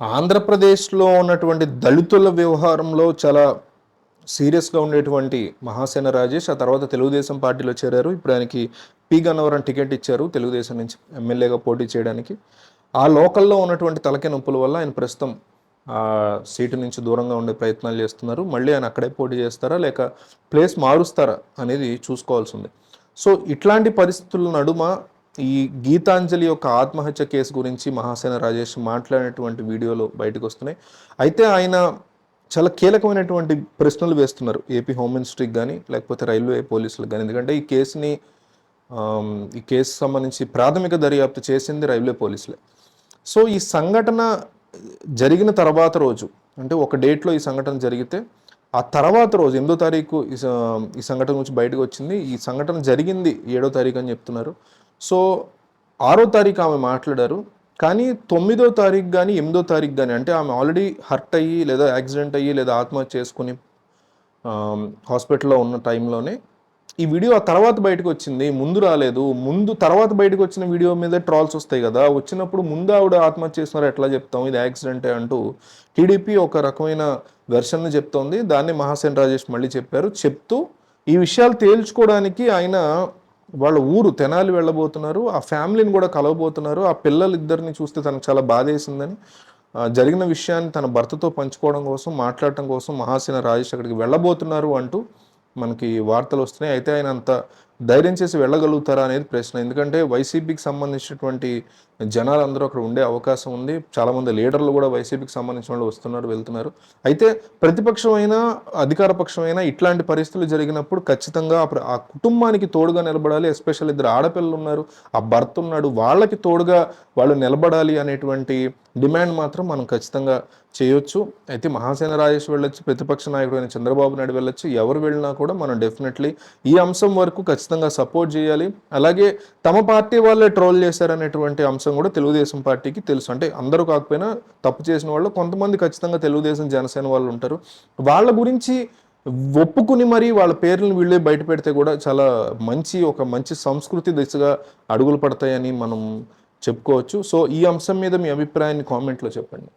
ఆంధ్రప్రదేశ్లో ఉన్నటువంటి దళితుల వ్యవహారంలో చాలా సీరియస్గా ఉండేటువంటి మహాసేన రాజేష్ ఆ తర్వాత తెలుగుదేశం పార్టీలో చేరారు. ఇప్పుడు ఆయనకి పి. గన్నవరం టికెట్ ఇచ్చారు తెలుగుదేశం నుంచి ఎమ్మెల్యేగా పోటీ చేయడానికి. ఆ లోకల్లో ఉన్నటువంటి తలకే నొప్పుల వల్ల ఆయన ప్రస్తుతం ఆ సీటు నుంచి దూరంగా ఉండే ప్రయత్నాలు చేస్తున్నారు. మళ్ళీ ఆయన అక్కడే పోటీ చేస్తారా లేక ప్లేస్ మారుస్తారా అనేది చూసుకోవాల్సి ఉంది. సో ఇట్లాంటి పరిస్థితుల నడుమ ఈ గీతాంజలి యొక్క ఆత్మహత్య కేసు గురించి మహాసేన రాజేష్ మాట్లాడినటువంటి వీడియోలు బయటకు వస్తున్నాయి. అయితే ఆయన చాలా కీలకమైనటువంటి ప్రశ్నలు వేస్తున్నారు. ఏపీ హోమ్ మినిస్ట్రీకి కానీ లేకపోతే రైల్వే పోలీసులకు కానీ ఎందుకంటే ఈ కేసుని ఈ కేసు సంబంధించి ప్రాథమిక దర్యాప్తు చేసింది రైల్వే పోలీసులే. సో ఈ సంఘటన జరిగిన తర్వాత రోజు అంటే ఒక డేట్లో ఈ సంఘటన జరిగితే ఆ తర్వాత రోజు ఎనిమిదో తారీఖు ఈ ఈ సంఘటన గురించి బయటకు వచ్చింది. ఈ సంఘటన జరిగింది ఏడో తారీఖు అని చెప్తున్నారు. సో ఆరో తారీఖు ఆమె మాట్లాడారు కానీ తొమ్మిదో తారీఖు కానీ ఎనిమిదో తారీఖు కానీ అంటే ఆమె ఆల్రెడీ హర్ట్ అయ్యి లేదా యాక్సిడెంట్ అయ్యి లేదా ఆత్మహత్య చేసుకుని హాస్పిటల్లో ఉన్న టైంలోనే ఈ వీడియో ఆ తర్వాత బయటకు వచ్చింది ముందు రాలేదు. ముందు తర్వాత బయటకు వచ్చిన వీడియో మీద ట్రాల్స్ వస్తాయి కదా వచ్చినప్పుడు ముందు ఆవిడ ఆత్మహత్య చేస్తున్నారు ఎట్లా చెప్తాం? ఇది యాక్సిడెంటే అంటూ టీడీపీ ఒక రకమైన వెర్షన్ని చెప్తోంది. దాన్ని మహాసేన్ రాజేష్ మళ్ళీ చెప్పారు. చెప్తూ ఈ విషయాలు తేల్చుకోవడానికి ఆయన వాళ్ళ ఊరు తెనాలి వెళ్ళబోతున్నారు ఆ ఫ్యామిలీని కూడా కలవబోతున్నారు ఆ పిల్లలు ఇద్దరిని చూస్తే తనకు చాలా బాధేసిందని జరిగిన విషయాన్ని తన భర్తతో పంచుకోవడం కోసం మాట్లాడటం కోసం మహాసేన రాజేష్ అక్కడికి వెళ్ళబోతున్నారు అంటూ మనకి వార్తలు వస్తున్నాయి. అయితే ఆయన అంత ధైర్యం చేసి వెళ్ళగలుగుతారా అనేది ప్రశ్న. ఎందుకంటే వైసీపీకి సంబంధించినటువంటి జనాలందరూ అక్కడ ఉండే అవకాశం ఉంది. చాలామంది లీడర్లు కూడా వైసీపీకి సంబంధించిన వాళ్ళు వస్తున్నారు వెళ్తున్నారు. అయితే ప్రతిపక్షమైనా అధికార పక్షమైనా ఇట్లాంటి పరిస్థితులు జరిగినప్పుడు ఖచ్చితంగా ఆ కుటుంబానికి తోడుగా నిలబడాలి. ఎస్పెషల్ ఇద్దరు ఆడపిల్లలు ఉన్నారు ఆ భర్త ఉన్నాడు వాళ్ళకి తోడుగా వాళ్ళు నిలబడాలి అనేటువంటి డిమాండ్ మాత్రం మనం ఖచ్చితంగా చేయొచ్చు. అయితే మహాసేన రాజేష్ వెళ్ళొచ్చు ప్రతిపక్ష నాయకుడు అయిన చంద్రబాబు నాయుడు వెళ్ళొచ్చు ఎవరు వెళ్ళినా కూడా మనం డెఫినెట్లీ ఈ అంశం వరకు ఖచ్చితంగా సపోర్ట్ చేయాలి. అలాగే తమ పార్టీ వాళ్ళే ట్రోల్ చేశారనేటువంటి అంశం కూడా తెలుగుదేశం పార్టీకి తెలుసు. అంటే అందరూ కాకపోయినా తప్పు చేసిన వాళ్ళు కొంతమంది ఖచ్చితంగా తెలుగుదేశం జనసేన వాళ్ళు ఉంటారు. వాళ్ళ గురించి ఒప్పుకుని మరి వాళ్ళ పేర్లను వీళ్ళే బయట పెడితే కూడా చాలా మంచి ఒక మంచి సంస్కృతి దిశగా అడుగులు పడతాయని మనం చెప్పుకోవచ్చు. సో ఈ అంశం మీద మీ అభిప్రాయాన్ని కామెంట్లో చెప్పండి.